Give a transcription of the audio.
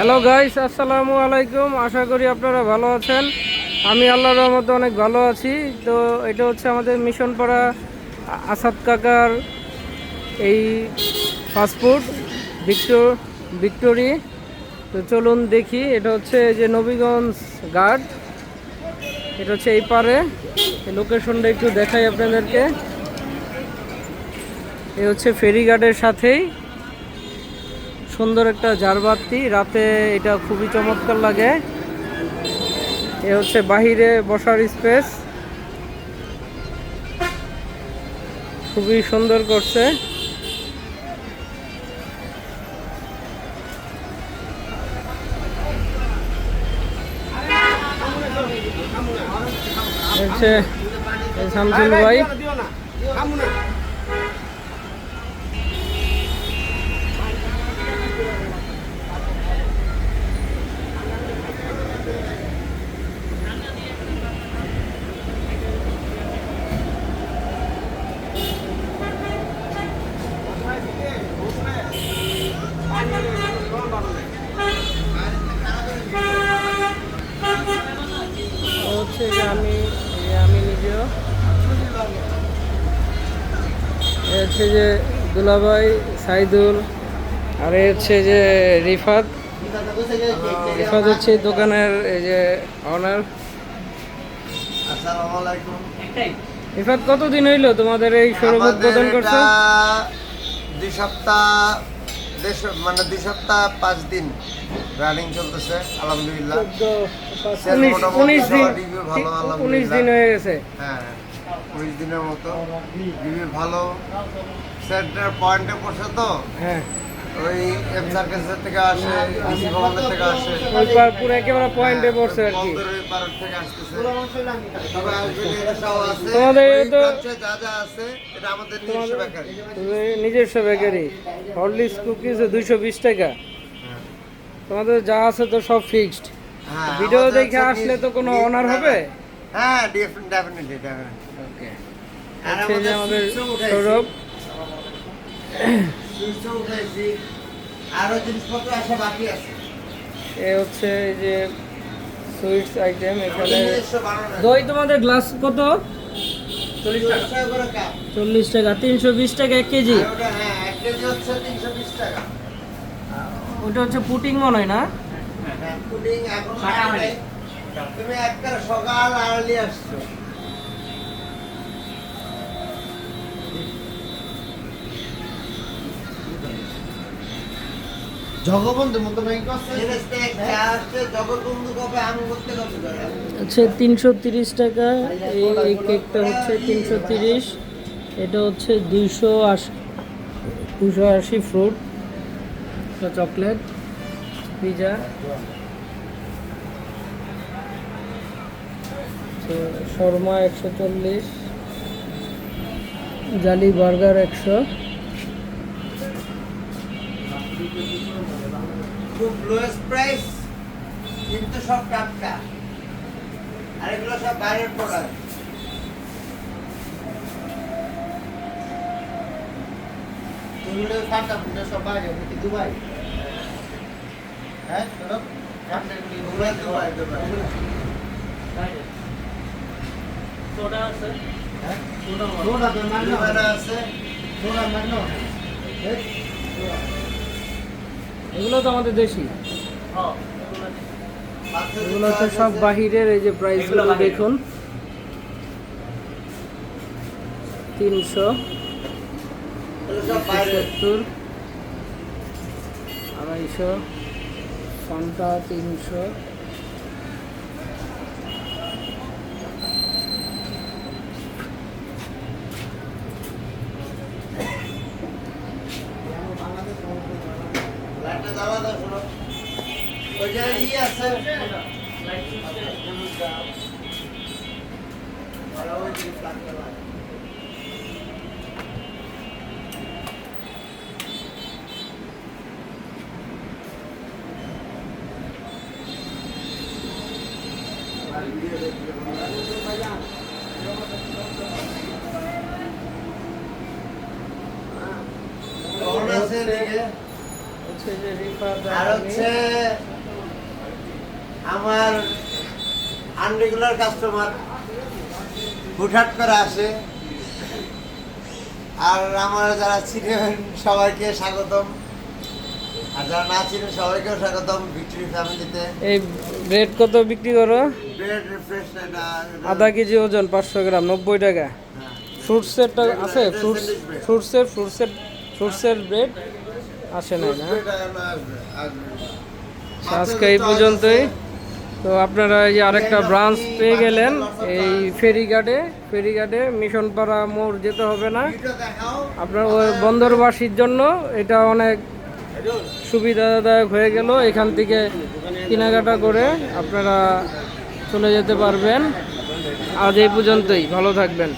Hello guys আসসালামু আলাইকুম। আশা করি আপনারা ভালো আছেন। আমি আল্লাহর রহমতে অনেক ভালো আছি। তো এটা হচ্ছে আমাদের মিশন পাড়া আসাদ কাকার এই ফাস্টফুড ভিক্টোর ভিক্টোরি তো চলুন দেখি, এটা হচ্ছে যে নবীগঞ্জ গার্ড এটা হচ্ছে এই পারে। লোকেশনটা একটু দেখাই আপনাদেরকে। এই হচ্ছে ফেরিঘাটের সাথেই। সুন্দর একটা জারবাতি। রাতে এটা খুবই চমৎকার লাগে। এ হচ্ছে বাহিরে বসার স্পেস। খুবই সুন্দর করছে। হচ্ছে ভাই। হচ্ছে যে আমি আমি নিজেও। এ হচ্ছে যে দুলাভাই সাইদুল আর এ হচ্ছে যে রিফাত। রিফাত হচ্ছে দোকানের এই যে অনার রিফাত কতদিন হইল তোমাদের এই আমাদের উদ্বোধন করছ? দুই সপ্তাহ দেড় মানে দুই সপ্তাহ পাঁচ দিন রানিং চলতেছে আলহামদুলিল্লাহ। উনিশ দিন। উনিশ দিন হয়ে গেছে। হ্যাঁ উনিশ দিনের মতো। রিভিউ ভালো। সেন্টার পয়েন্টে বসে তো? হ্যাঁ। ওই এম সার্কেসের থেকে আসে ডিসি ভবনের থেকে আসে। ওই পুরো একেবারে পয়েন্টে পড়ছে আর কি। পাড়ার থেকে আসতেছে। তবে আসবেন তোমাদের তো- যা যা আছে এটা আমাদের নিজস্ব বেকারি নিজস্ব বেকারি হরলিক্স কুকিজ দুইশো বিশ টাকা। তোমাদের যা আছে তো সব ফিক্সড হ্যাঁ, ভিডিও দেখে আসলে তো কোনো অনার হবে? হ্যাঁ ডেফিনেটলি ডেফিনেটলি ওকে আর আমাদের সৌরভ। সুইচও উঠাইছি আরও জিনিসপত্র আসা বাকি আছে। এ হচ্ছে এই যে সুইটস আইটেম এখানে দই তোমাদের গ্লাস কত? চল্লিশ টাকা। তিনশো বিশ টাকা এক কেজি? ওটা হ্যাঁ হচ্ছে ওটা হচ্ছে পুটিং মনে হয় না? হ্যাঁ পুডিং এখন তুমি একটা সকাল আর্লি আসছো। হচ্ছে তিনশো তিরিশ টাকা। এই এই কেকটা হচ্ছে তিনশো তিরিশ। এটা হচ্ছে দুইশো আশি দুশো আশি ফ্রুট। Chocolate pizza. তো শর্মা একশো চল্লিশ। জালি বার্গার একশো। খুব লোয়েস্ট প্রাইস কিন্তু সব টাটকা। আর এগুলো সব বাইরের প্রোডাক্ট এগুলো ফাটা ফুটা সব বাইরে দুবাই হ্যাঁ? ওগুলো দুবাই দুবাই হ্যাঁ? দুবাইরা আছে এগুলো তো আমাদের দেশি। এগুলো তো সব। বাহিরের এই যে প্রাইসগুলো দেখুন। তিনশো সত্তর আড়াইশো ঘণ্টা তিনশো। ওই যে ই আছে আর ওই যে প্লাগটা আর হচ্ছে আমার আনরেগুলার কাস্টমার হুটহাট করে আসে। আর আমার যারা চিনেন সবাইকে স্বাগতম। আর যারা না চিনেন সবাইকেও স্বাগতম ভিক্টরি ফ্যামিলিতে। এই ব্রেড কত বিক্রি করো? ব্রেড আধা কেজি ওজন পাঁচশো গ্রাম নব্বই টাকা। হ্যাঁ। ফ্রুটসেরটা আছে ফ্রুটস ফ্রুটসের ফ্রুটসের ফ্রুটসের ব্রেড। আসে না? না আসবে। আজকে এই পর্যন্তই। তো আপনারা এই যে আরেকটা ব্রাঞ্চ পেয়ে গেলেন এই ফেরিঘাটে ফেরিঘাটে মিশনপাড়া মোড় যেতে হবে না। আপনার ওই বন্দরবাসীর জন্য এটা অনেক সুবিধাদায়ক হয়ে গেল। এখান থেকে কেনাকাটা করে আপনারা চলে যেতে পারবেন। আজ এই পর্যন্তই। ভালো থাকবেন।